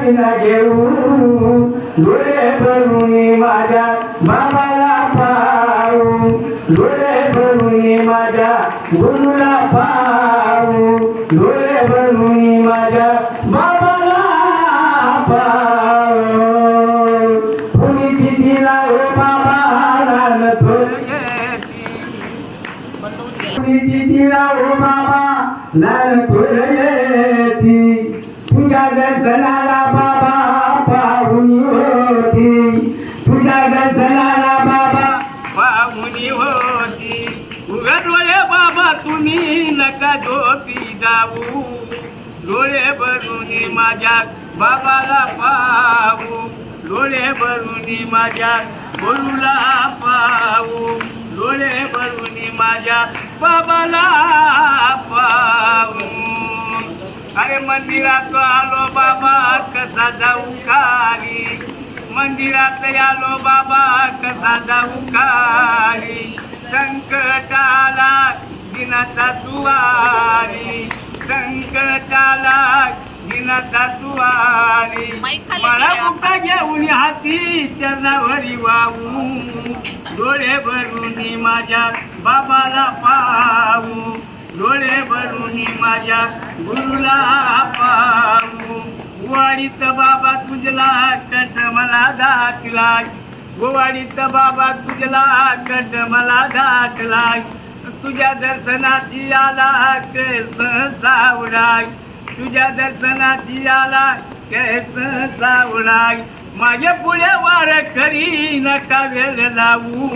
विना घेऊ डोळे भरून माझ्या बाबाला पाहू डोळे भरून माझ्या गुरुला पाहू डोळे भरून माझ्या बाबाला पाहू कुणी तिथीला हो बाबा रान कुणीची तिला ओ बाबा लाल येती तुझ्या दर्शनाला बाबा पाहुणी होती. तुझ्या दर्शनाला बाबा पाहुणी होती. उघड डोळे बाबा तुम्ही नका झोपी जाऊ. डोळे भरून माझ्या बाबाला पाहू. डोळे भरून माझ्या गुरुला पाहू. डोळे भरून माझ्या बाबाला पाहू. अरे मंदिरात आलो बाबा कसा जाऊ खाली मंदिरात आलो बाबा कसा जाऊ खाली संकटाला दिनाचा दुवारी संकटाला दिनाचा दुवारी. मला. मुक्ता घेऊन हाती चरणावरी वाहू. डोळे भरून माझ्या बाबाला पाहू. माझ्या गुरुला पाहू. गोवाडीत बाबा तुझला कट मला दाखला गोवाडीत बाबा तुझला कट मला दाखला तुझ्या दर्शनाची आला कृष्ण सावडाय तुझ्या दर्शनाची आला कृष्ण सावडाय माझ्या पुढे वार खरी नका वेळ लावू?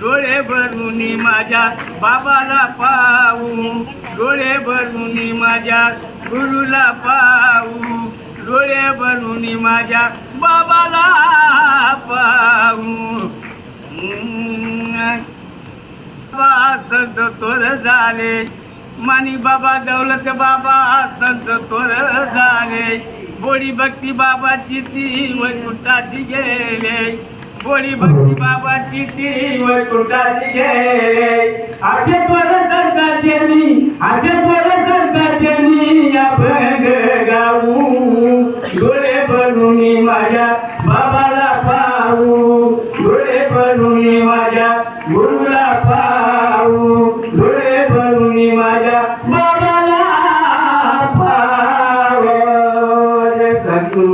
डोळे भरून माझ्या बाबाला पाहू. डोळे भरून माझ्या गुरुला पाहू. डोळे भरून माझ्या बाबाला पाहू. बाबा संत तोर झाले. मानी बाबा दौलत बाबा संत तोर झाले. बोडी भक्ती बाबाची ती वैकुंठाची गेले. कोणी भक्ती बाबाची ती वैकुंठाची घे. आठे परत जाते मी आठे परत जाते मी या भंग गाऊ. डोळे बनून माझ्या बाबाला पाहू. डोळे बनून माझ्या गुरुला पाहू. डोळे बनून माझ्या बाबाला पाव संतू